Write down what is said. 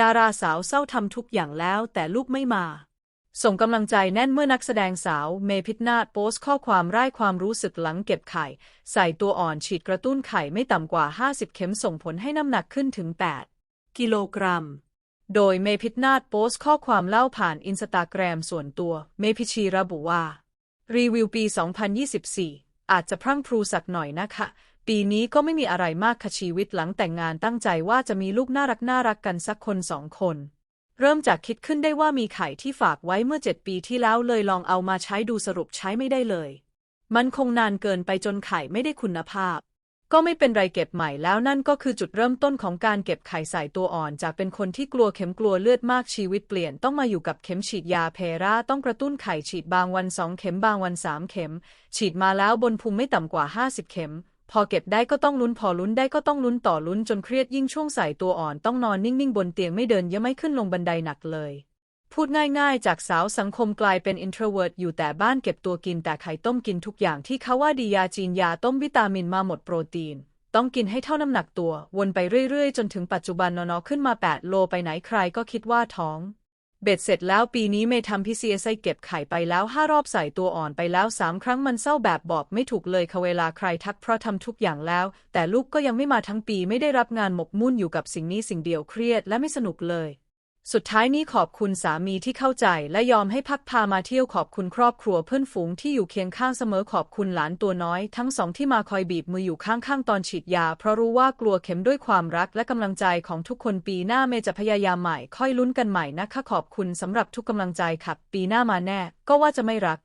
ดาราสาวเศร้าทำทุกอย่างแล้วแต่ลูกไม่มา ส่งกำลังใจแน่นเมื่อนักแสดงสาวเมพิตนาถโพสต์ข้อความร่ายความรู้สึกหลังเก็บไข่ ใส่ตัวอ่อนฉีดกระตุ้นไข่ไม่ต่ำกว่า 50 เข็มส่งผลให้น้ำหนักขึ้นถึง 8 กิโลกรัม โดยเมพิตนาถโพสต์ข้อความเล่าผ่านอินสตาแกรมส่วนตัว เมพิชีระบุว่า รีวิวปี 2024 อาจจะพรั่งพรูสักหน่อยนะคะ ปีนี้ก็ไม่มีอะไรมากค่ะชีวิตหลังแต่งงานตั้งใจว่าจะมีลูกน่ารักน่ารักกันสักคนสองคน เริ่มจากคิดขึ้นได้ว่ามีไข่ที่ฝากไว้เมื่อเจ็ดปีที่แล้วเลยลองเอามาใช้ดูสรุปใช้ไม่ได้เลย มันคงนานเกินไปจนไข่ไม่ได้คุณภาพ ก็ไม่เป็นไรเก็บใหม่แล้วนั่นก็คือจุดเริ่มต้นของการเก็บไข่ใส่ตัวอ่อน จากเป็นคนที่กลัวเข็มกลัวเลือดมากชีวิตเปลี่ยนต้องมาอยู่กับเข็มฉีดยาเพราต้องกระตุ้นไข่ฉีดบางวันสองเข็มบางวันสามเข็ม ฉีดมาแล้วบนภูมิไม่ต่ำกว่า 50 เข็ม พอเก็บได้ก็ต้องลุ้นพอลุ้นได้ก็ต้องลุ้นต่อลุ้นจนเครียดยิ่งช่วงใส่ตัวอ่อนต้องนอนนิ่งๆบนเตียงไม่เดินยังไม่ขึ้นลงบันไดหนักเลย พูดง่ายๆ จากสาวสังคมกลายเป็น introvert อยู่แต่บ้านเก็บตัวกินแต่ไข่ต้มกินทุกอย่างที่เขาว่าดียาจีนยาต้มวิตามินมาหมดโปรตีน ต้องกินให้เท่าน้ำหนักตัว วนไปเรื่อยๆ จนถึงปัจจุบันนอๆขึ้นมา 8 โลไปไหนใครก็คิดว่าท้อง เบ็ดเสร็จแล้วปีนี้เมย์ทำพิเซียไซเก็บไข่ไปแล้วห้ารอบใส่ตัวอ่อนไปแล้วสามครั้งมันเศร้าแบบบอกไม่ถูกเลยค่ะเวลาใครทักเพราะทำทุกอย่างแล้ว แต่ลูกก็ยังไม่มาทั้งปีไม่ได้รับงานหมกมุ่นอยู่กับสิ่งนี้สิ่งเดียวเครียดและไม่สนุกเลย สุดท้ายนี้ขอบคุณสามีที่เข้าใจและยอมให้พักพามาเที่ยวขอบคุณครอบครัวเพื่อนฝูงที่อยู่เคียงข้างเสมอขอบคุณหลานตัวน้อย ทั้งสองที่มาคอยบีบมืออยู่ข้างๆตอนฉีดยา เพราะรู้ว่ากลัวเข็มด้วยความรักและกำลังใจของทุกคนปีหน้าเมจะพยายามใหม่ ค่อยลุ้นกันใหม่นะคะขอบคุณสำหรับทุกกำลังใจครับปีหน้ามาแน่ ก็ว่าจะไม่รัก